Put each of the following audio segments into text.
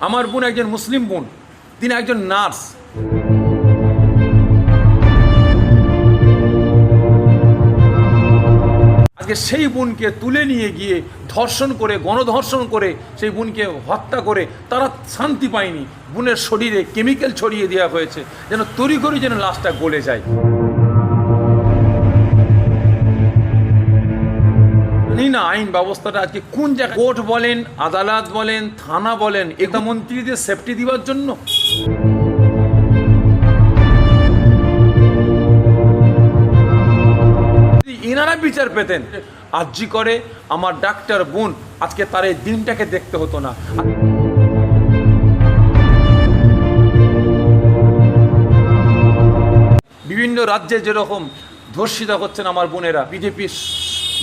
আমার বোন একজন মুসলিম বোন, তিনি একজন নার্স। আজকে সেই বোনকে তুলে নিয়ে গিয়ে ধর্ষণ করে, গণধর্ষণ করে, সেই বোনকে হত্যা করে তারা শান্তি পায়নি। বোনের শরীরে কেমিক্যাল ছড়িয়ে দেওয়া হয়েছে, যেন তড়িঘড়ি যেন লাশটা গলে যায়। না আইন ব্যবস্থাটা আজকে কোন জায়গায় কোর্ট বলেন, আদালত বলেন, থানা বলেন এটা মন্ত্রীদের সেফটি দেওয়ার জন্য। এনারা বিচার পেতেন। আর্জি করে, আমার ডাক্তার বোন, আজকে তার এই দিনটাকে দেখতে হতো না। বিভিন্ন রাজ্যে যেরকম ধর্ষিতা হচ্ছেন আমার বোনেরা, বিজেপির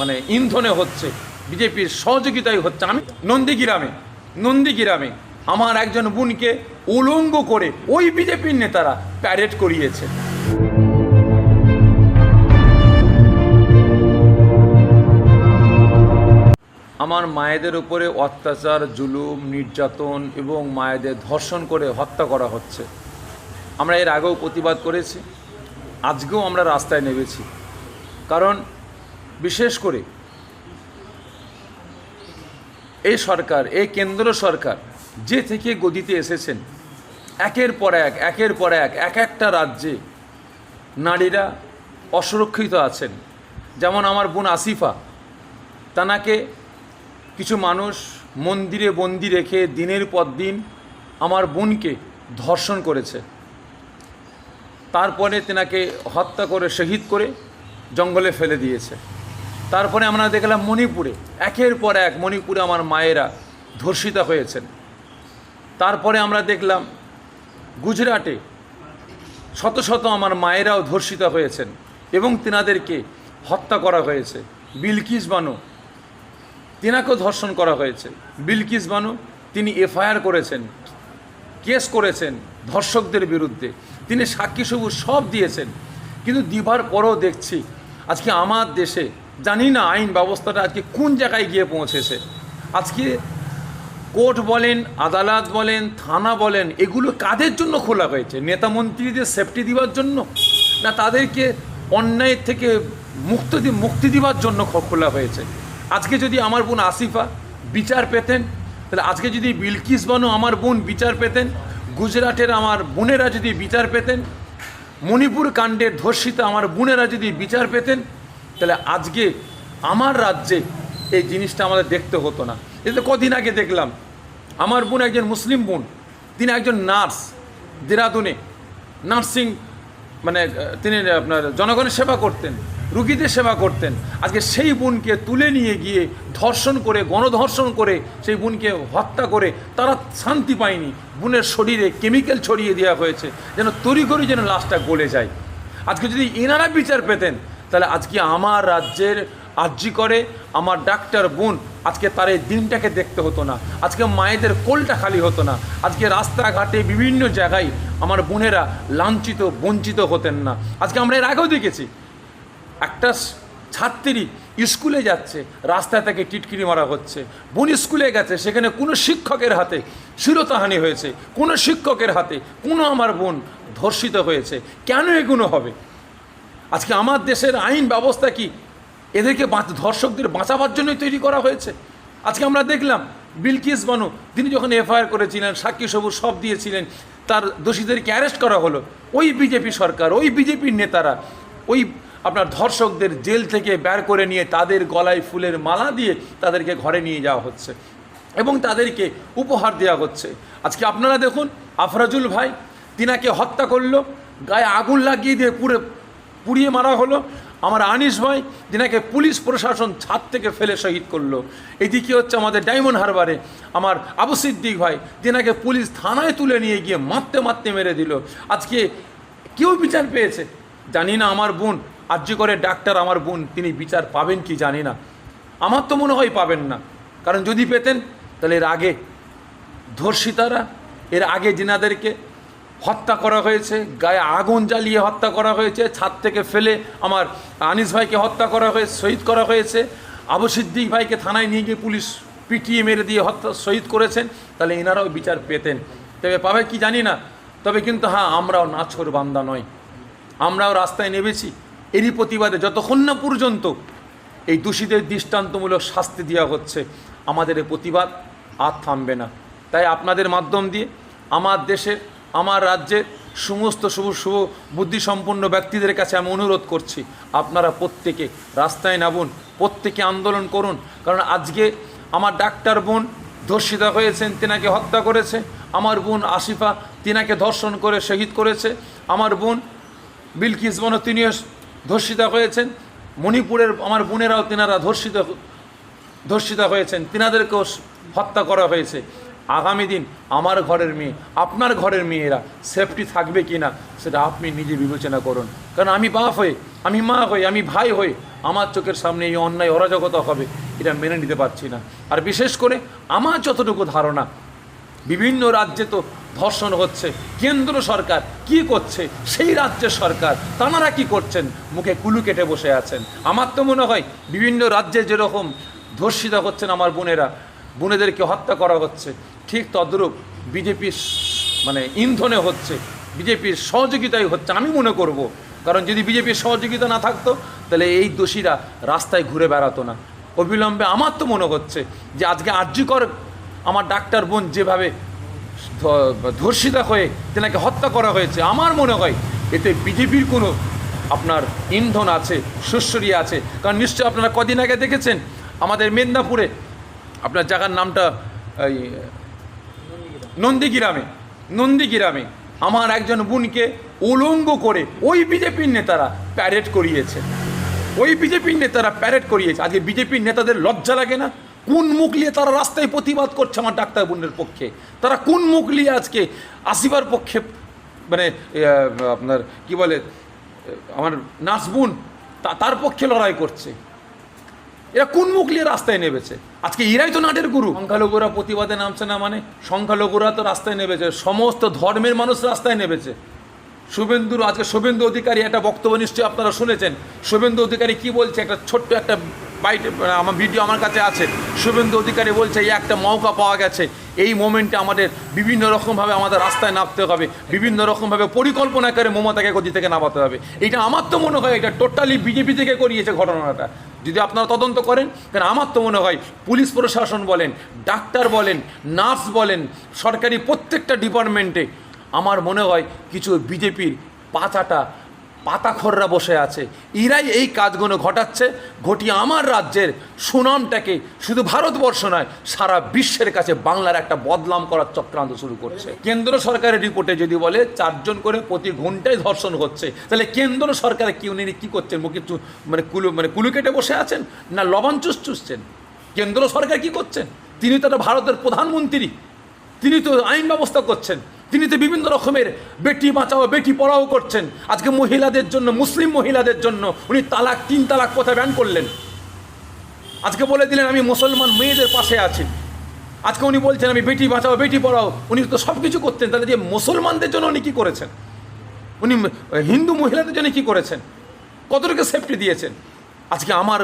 মানে ইন্ধনে হচ্ছে, বিজেপির সহযোগিতায় হচ্ছে। আমি নন্দীগ্রামে নন্দীগ্রামে আমার একজন বোনকে উলঙ্গ করে ওই বিজেপির নেতারা প্যারেড করিয়েছে। আমার মায়েদের উপরে অত্যাচার, জুলুম, নির্যাতন এবং মায়েদের ধর্ষণ করে হত্যা করা হচ্ছে। আমরা এর আগেও প্রতিবাদ করেছি, আজকেও আমরা রাস্তায় নেমেছি। কারণ বিশেষ করে এই সরকার এই কেন্দ্র সরকার যে থেকে গদিতে এসেছেন, একের পর এক, একের পর এক এক একটা রাজ্যে নারীরা অসুরক্ষিত আছেন। যেমন আমার বোন আসিফা, তানাকে কিছু মানুষ মন্দিরে বন্দি রেখে দিনের পর দিন আমার বোনকে ধর্ষণ করেছে। তারপরে তেনাকে হত্যা করে, শহীদ করে জঙ্গলে ফেলে দিয়েছে। তারপরে আমরা দেখলাম মণিপুরে, একের পর এক মণিপুরে আমার মায়েরা ধর্ষিতা হয়েছেন। তারপরে আমরা দেখলাম গুজরাটে শত শত আমার মায়েরাও ধর্ষিতা হয়েছেন এবং তেনাদেরকে হত্যা করা হয়েছে। বিলকিস বানু, তেনাকেও ধর্ষণ করা হয়েছে। বিলকিস বানু, তিনি এফআইআর করেছেন, কেস করেছেন ধর্ষকদের বিরুদ্ধে। তিনি সাক্ষী সবুজ সব দিয়েছেন। কিন্তু দিবার পরও দেখছি, আজকে আমার দেশে জানি না আইন ব্যবস্থাটা আজকে কোন জায়গায় গিয়ে পৌঁছেছে। আজকে কোর্ট বলেন, আদালত বলেন, থানা বলেন, এগুলো কাদের জন্য খোলা হয়েছে? নেতা মন্ত্রীদের সেফটি দেওয়ার জন্য? না তাদেরকে অন্যায় থেকে মুক্ত মুক্তি দেওয়ার জন্য খোলা হয়েছে? আজকে যদি আমার বোন আসিফা বিচার পেতেন, তাহলে আজকে যদি বিলকিস বানু আমার বোন বিচার পেতেন, গুজরাটের আমার বোনেরা যদি বিচার পেতেন, মণিপুর কাণ্ডের ধর্ষিতা আমার বোনেরা যদি বিচার পেতেন তাহলে আজকে আমার রাজ্যে এই জিনিসটা আমাদের দেখতে হতো না। এটা তো কদিন আগে দেখলাম, আমার বোন একজন মুসলিম বোন, তিনি একজন নার্স দেরাদুনে। নার্সিং মানে তিনি আপনার জনগণের সেবা করতেন, রুগীদের সেবা করতেন। আজকে সেই বোনকে তুলে নিয়ে গিয়ে ধর্ষণ করে, গণধর্ষণ করে সেই বোনকে হত্যা করে তারা শান্তি পায়নি। বোনের শরীরে কেমিক্যাল ছড়িয়ে দেওয়া হয়েছে, যেন তড়িঘড়ি যেন লাশটা গলে যায়। আজকে যদি এনারা বিচার পেতেন তাহলে আজকে আমার রাজ্যের আর্জি করে, আমার ডাক্তার বোন, আজকে তার এই দিনটাকে দেখতে হতো না। আজকে মায়েদের কোলটা খালি হতো না। আজকে রাস্তাঘাটে বিভিন্ন জায়গায় আমার বোনেরা লাঞ্ছিত, বঞ্চিত হতেন না। আজকে আমরা এর আগেও দেখেছি। একটা ছাত্রী স্কুলে যাচ্ছে রাস্তা থেকে টিটকিরি মারা হচ্ছে। বোন স্কুলে গেছে, সেখানে কোনো শিক্ষকের হাতে শিরতাহানি হয়েছে, কোনো শিক্ষকের হাতে কোনো আমার বোন ধর্ষিত হয়েছে। কেন এগুলো হবে? আজকে আমার দেশের আইন ব্যবস্থা কি? এদেরকে ধর্ষকদের বাঁচাবার জন্যই তৈরি করা হয়েছে। আজকে আমরা দেখলাম, বিলকিস বানু, তিনি যখন এফআইআর করেছিলেন, সাক্ষী সবুজ সব দিয়েছিলেন, তার দোষীদেরকে অ্যারেস্ট করা হলো। ওই বিজেপি সরকার, ওই বিজেপির নেতারা, ওই আপনার ধর্ষকদের জেল থেকে বের করে নিয়ে তাদের গলায় ফুলের মালা দিয়ে তাদেরকে ঘরে নিয়ে যাওয়া হচ্ছে এবং তাদেরকে উপহার দেওয়া হচ্ছে। আজকে আপনারা দেখুন, আফরাজুল ভাই, তিনাকে হত্যা করল, গায়ে আগুন লাগিয়ে দিয়ে পুরো পুড়িয়ে মারা হলো। আমার আনিস ভাই, যেনাকে পুলিশ প্রশাসন ছাদ থেকে ফেলে শহীদ করল। এদিকে হচ্ছে আমাদের ডায়মন্ড হারবারে আমার আবু সিদ্দিক ভাই, যেনাকে পুলিশ থানায় তুলে নিয়ে গিয়ে মারতে মারতে মেরে দিল। আজকে কেউ বিচার পেয়েছে? জানি না আমার বোন আর্য করে ডাক্তার আমার বোন, তিনি বিচার পাবেন কি জানি না। আমার তো মনে হয় পাবেন না। কারণ যদি পেতেন, তাহলে এর আগে ধর্ষিতারা, এর আগে জিনাদেরকে হত্যা করা হয়েছে, গায়ে আগুন জ্বালিয়ে হত্যা করা হয়েছে, ছাদ থেকে ফেলে আমার আনিস ভাইকে হত্যা করা হয়েছে, শহীদ করা হয়েছে। আবু সিদ্দিক ভাইকে থানায় নিয়ে গিয়ে পুলিশ পিটিয়ে মেরে দিয়ে হত্যা, শহীদ করেছেন। তাহলে এনারাও বিচার পেতেন। তবে পাবে কি জানি না। তবে কিন্তু হ্যাঁ আমরাও নাছর বান্দা নয় আমরাও রাস্তায় নেমেছি। এরই প্রতিবাদে যতক্ষণ না পর্যন্ত এই দোষীদের দৃষ্টান্তমূলক শাস্তি দেওয়া হচ্ছে, আমাদের এই প্রতিবাদ আর থামবে না। তাই আপনাদের মাধ্যম দিয়ে, আমার দেশের আমার রাজ্যের সমস্ত শুভ শুভ বুদ্ধিসম্পন্ন ব্যক্তিদের কাছে আমি অনুরোধ করছি, আপনারা প্রত্যেকে রাস্তায় নামুন, প্রত্যেকে আন্দোলন করুন। কারণ আজকে আমার ডাক্তার বোন ধর্ষিতা হয়েছেন, তেনাকে হত্যা করেছে। আমার বোন আসিফা তিনাকে ধর্ষণ করে শহীদ করেছে। আমার বোন বিলকিস বন তিনিও ধর্ষিতা হয়েছেন। মণিপুরের আমার বোনেরাও তেনারা ধর্ষিত, ধর্ষিতা হয়েছেন। তিনাদেরকেও হত্যা করা হয়েছে। আগামী দিন আমার ঘরের মেয়ে, আপনার ঘরের মেয়েরা সেফটি থাকবে কি না সেটা আপনি নিজে বিবেচনা করুন। কারণ আমি বাপ হয়ে, আমি মা হয়ে, আমি ভাই হয়ে, আমার চোখের সামনে এই অন্যায় অরাজকতা হবে, এটা মেনে নিতে পারছি না। আর বিশেষ করে আমার যতটুকু ধারণা, বিভিন্ন রাজ্যে তো ধর্ষণ হচ্ছে, কেন্দ্র সরকার কি করছে, সেই রাজ্যের সরকার, তাঁরা কি করছেন? মুখে কুলু কেটে বসে আছেন। আমার তো মনে হয় বিভিন্ন রাজ্যে যেরকম ধর্ষিতা হচ্ছেন আমার বোনেরা বোনেদেরকে হত্যা করা হচ্ছে। ঠিক তদ্রূপ বিজেপির মানে ইন্ধনে হচ্ছে, বিজেপির সহযোগিতাই হচ্ছে, আমি মনে করব। কারণ যদি বিজেপির সহযোগিতা না থাকতো, তাহলে এই দোষীরা রাস্তায় ঘুরে বেড়াতো না। অবিলম্বে আমার তো মনে হচ্ছে যে আজকে আর্যিকর আমার ডাক্তার বোন যেভাবে ধর্ষিতা হয়ে তেনাকে হত্যা করা হয়েছে, আমার মনে হয় এতে বিজেপির কোনো আপনার ইন্ধন আছে সুশ্বরী আছে। কারণ নিশ্চয় আপনারা কদিন আগে দেখেছেন, আমাদের মেদিনীপুরে আপনার জায়গার নামটা, এই, নন্দীগ্রামে নন্দীগ্রামে আমার একজন বোনকে উলঙ্গ করে ওই বিজেপির নেতারা প্যারেড করিয়েছে। ওই বিজেপির নেতারা প্যারেড করিয়েছে। আজকে বিজেপির নেতাদের লজ্জা লাগে না? কোন মুখ নিয়ে তারা রাস্তায় প্রতিবাদ করছে আমার ডাক্তার বোনের পক্ষে? তারা কোন মুখ নিয়ে আজকে আসিবার পক্ষে মানে আপনার কি বলে আমার নার্স বোন তার পক্ষে লড়াই করছে? এরা কোন মুখ নিয়ে রাস্তায় নেমেছে? আজকে এরাই তো নাটের গুরু। সংখ্যালঘুরা প্রতিবাদে নামছে না মানে? সংখ্যালঘুরা তো রাস্তায় নেমেছে, সমস্ত ধর্মের মানুষ রাস্তায় নেমেছে। শুভেন্দুর, আজকে শুভেন্দু অধিকারী একটা বক্তব্য নিশ্চয়ই আপনারা শুনেছেন। শুভেন্দু অধিকারী কি বলছে? একটা ছোট্ট একটা বাইট আমার ভিডিও আমার কাছে আছে। শুভেন্দু অধিকারী বলছে, এই একটা মৌকা পাওয়া গেছে। এই মোমেন্টে আমাদের বিভিন্ন রকমভাবে আমাদের রাস্তায় নামতে হবে। বিভিন্ন রকমভাবে পরিকল্পনা করে মমতাকে গদি থেকে নামাতে হবে। এটা আমার তো মনে হয় এটা টোটালি বিজেপি থেকে করিয়েছে ঘটনাটা। যদি আপনারা তদন্ত করেন, কারণ আমার তো মনে হয় পুলিশ প্রশাসন বলেন, ডাক্তার বলেন, নার্স বলেন, সরকারি প্রত্যেকটা ডিপার্টমেন্টে আমার মনে হয় কিছু বিজেপির পাতাটা পাতাখররা বসে আছে। এরাই এই কাজগুলো ঘটাচ্ছে। ঘটিয়ে আমার রাজ্যের সুনামটাকে শুধু ভারতবর্ষ নয়, সারা বিশ্বের কাছে বাংলার একটা বদনাম করার চক্রান্ত শুরু করছে। কেন্দ্র সরকারের রিপোর্টে যদি বলে চারজন করে প্রতি ঘন্টায় ধর্ষণ হচ্ছে, তাহলে কেন্দ্র সরকারে কি উনি কী করছেন? মুখে মানে কুলু মানে কুলু কেটে বসে আছেন না লবণ চুষ চুষছেন? কেন্দ্র সরকার কি করছেন? তিনি তো ভারতের প্রধানমন্ত্রী। তিনি তো আইন ব্যবস্থা করছেন। তিনি তো বিভিন্ন রকমের বেটি বাঁচাও, বেটি পড়াও করছেন। আজকে মহিলাদের জন্য, মুসলিম মহিলাদের জন্য উনি তালাক, তিন তালাক কথা ব্যান করলেন? আজকে বলে দিলেন, আমি মুসলমান মেয়েদের পাশে আছি। আজকে উনি বলছেন, আমি বেটি বাঁচাও, বেটি পড়াও। উনি তো সব কিছু করতেন। তাহলে যে মুসলমানদের জন্য উনি কী করেছেন? উনি হিন্দু মহিলাদের জন্য কী করেছেন? কতটুকু সেফটি দিয়েছেন? আজকে আমার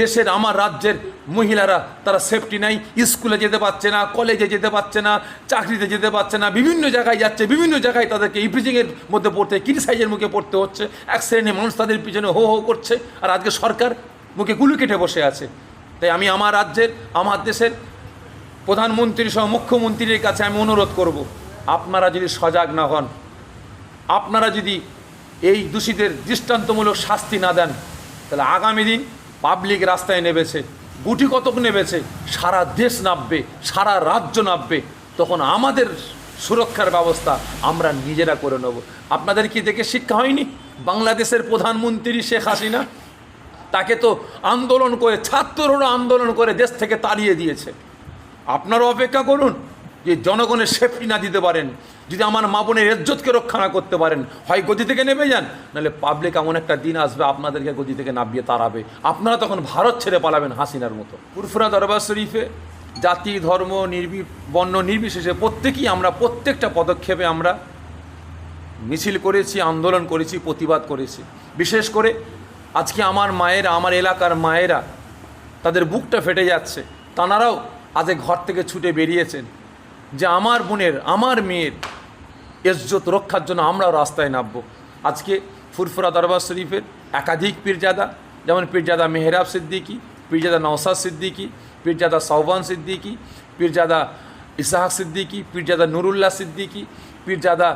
দেশের আমার রাজ্যের মহিলারা, তারা সেফটি নাই, স্কুলে যেতে পারছে না কলেজে যেতে পারছে না, চাকরিতে যেতে পারছে না, বিভিন্ন জায়গায় যাচ্ছে, বিভিন্ন জায়গায় তাদেরকে ইপ্রিজিংয়ের মধ্যে পড়তে ক্রিটিসাইজের মুখে পড়তে হচ্ছে। এক শ্রেণির মানুষ তাদের পিছনে হো হো করছে, আর আজকে সরকার মুখে গুলু কেটে বসে আছে। তাই আমি আমার রাজ্যের, আমার দেশের প্রধানমন্ত্রী সহ মুখ্যমন্ত্রীর কাছে আমি অনুরোধ করব, আপনারা যদি সজাগ না হন, আপনারা যদি এই দূষিতের দৃষ্টান্তমূলক শাস্তি না দেন, তাহলে আগামী দিন পাবলিক রাস্তায় নেমেছে, গুটি কতক নেমেছে, সারা দেশ নামবে, সারা রাজ্য নামবে, তখন আমাদের সুরক্ষার ব্যবস্থা আমরা নিজেরা করে নেব। আপনাদের কি দেখে শিক্ষা হয়নি? বাংলাদেশের প্রধানমন্ত্রী শেখ হাসিনা তাকে তো আন্দোলন করে, ছাত্ররা আন্দোলন করে দেশ থেকে তাড়িয়ে দিয়েছে। আপনারা অপেক্ষা করুন যে জনগণের সেফটি না দিতে পারেন, যদি আমার মা বোনের ইজ্জতকে রক্ষা না করতে পারেন, হয় গদি থেকে নেমে যান, নাহলে পাবলিক এমন একটা দিন আসবে, আপনাদেরকে গদি থেকে নামিয়ে তাড়াবে। আপনারা তখন ভারত ছেড়ে পালাবেন হাসিনার মতো। ফুরফুরা দরবার শরীফে জাতি, ধর্ম, নির্বি, বর্ণ নির্বিশেষে প্রত্যেকেই আমরা, প্রত্যেকটা পদক্ষেপে আমরা মিছিল করেছি, আন্দোলন করেছি, প্রতিবাদ করেছি। বিশেষ করে আজকে আমার মায়েরা, আমার এলাকার মায়েরা, তাদের বুকটা ফেটে যাচ্ছে। তানারাও আজ ঘর থেকে ছুটে বেরিয়েছেন। যে আমার বোনের, আমার মেয়ের ইজ্জত রক্ষার জন্য আমরাও রাস্তায় নামবো। আজকে ফুরফুরা দরবার শরীফের একাধিক পীরজাদা, যেমন পীরজাদা মেহরাব সিদ্দিকী, পীরজাদা নওসাদ সিদ্দিকী, পীরজাদা সৌবান সিদ্দিকী, পীরজাদা ইসাহাক সিদ্দিকী, পীরজাদা নুরুল্লাহ সিদ্দিকী, পীরজাদা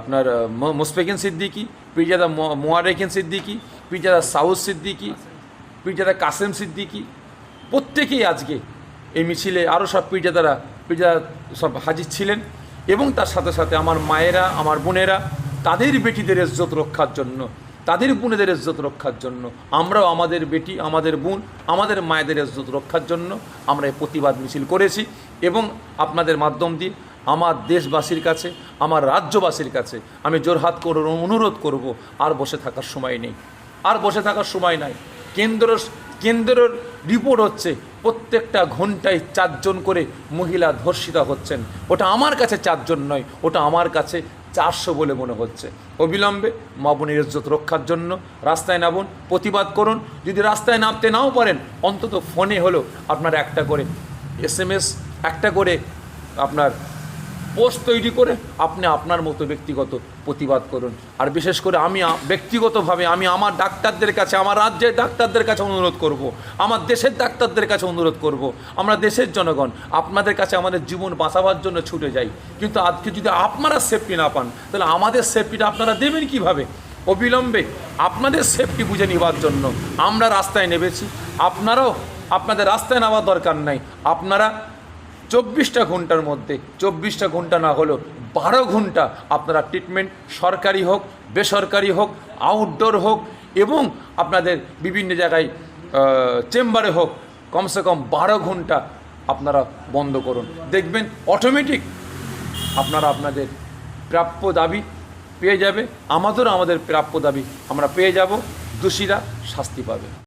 আপনার মুসফেকিন সিদ্দিকী, পীরজাদা মোয়ারেকিন সিদ্দিকী, পীরজাদা সাউদ সিদ্দিকী, পীরজাদা কাসেম সিদ্দিকী। প্রত্যেকেই আজকে এই মিছিলে আরও সব পীরজাদারা পীরজাদা সব হাজির ছিলেন এবং তার সাথে সাথে আমার মায়েরা, আমার বোনেরা তাদের বেটিদের ইজ্জত রক্ষার জন্য, তাদের বোনেদের ইজ্জত রক্ষার জন্য, আমরাও আমাদের বেটি, আমাদের বোন, আমাদের মায়েদের ইজ্জত রক্ষার জন্য আমরা এই প্রতিবাদ মিছিল করেছি এবং আপনাদের মাধ্যম দিয়ে আমার দেশবাসীর কাছে, আমার রাজ্যবাসীর কাছে আমি জোরহাত করে অনুরোধ করব, আর বসে থাকার সময় নেই। আর বসে থাকার সময় নাই। কেন্দ্র কেন্দ্রের রিপোর্ট হচ্ছে প্রত্যেকটা ঘন্টায় চারজন করে মহিলা ধর্ষিতা হচ্ছেন। ওটা আমার কাছে চারজন নয়, ওটা আমার কাছে চারশো বলে মনে হচ্ছে। অবিলম্বে মা বোনের ইজ্জত রক্ষার জন্য রাস্তায় নামুন, প্রতিবাদ করুন। যদি রাস্তায় নামতে নাও পারেন, অন্তত ফোনে হলো আপনার একটা করে এস একটা করে আপনার পোস্ট তৈরি করে আপনি আপনার মতো ব্যক্তিগত প্রতিবাদ করুন। আর বিশেষ করে আমি ব্যক্তিগতভাবে আমি আমার ডাক্তারদের কাছে, আমার রাজ্যের ডাক্তারদের কাছে অনুরোধ করব। আমার দেশের ডাক্তারদের কাছে অনুরোধ করব। আমরা দেশের জনগণ, আপনাদের কাছে আমাদের জীবন বাঁচাবার জন্য ছুটে যাই। কিন্তু আজকে যদি আপনারা সেফটি না পান, তাহলে আমাদের সেফটিটা আপনারা দেবেন কীভাবে? অবিলম্বে আপনাদের সেফটি বুঝে নেবার জন্য আমরা রাস্তায় নেমেছি। আপনারাও আপনাদের রাস্তায় নেওয়ার দরকার নাই। আপনারা চব্বিশটা ঘণ্টার মধ্যে, চব্বিশটা ঘণ্টা না হলেও বারো ঘণ্টা আপনারা ট্রিটমেন্ট সরকারি হোক, বেসরকারি হোক আউটডোর হোক এবং আপনাদের বিভিন্ন জায়গায় চেম্বারে হোক, কমসে কম বারো ঘণ্টা আপনারা বন্ধ করুন। দেখবেন অটোমেটিক আপনারা আপনাদের প্রাপ্য দাবি পেয়ে যাবে, আমাদেরও আমাদের প্রাপ্য দাবি আমরা পেয়ে যাব, দোষীরা শাস্তি পাবে।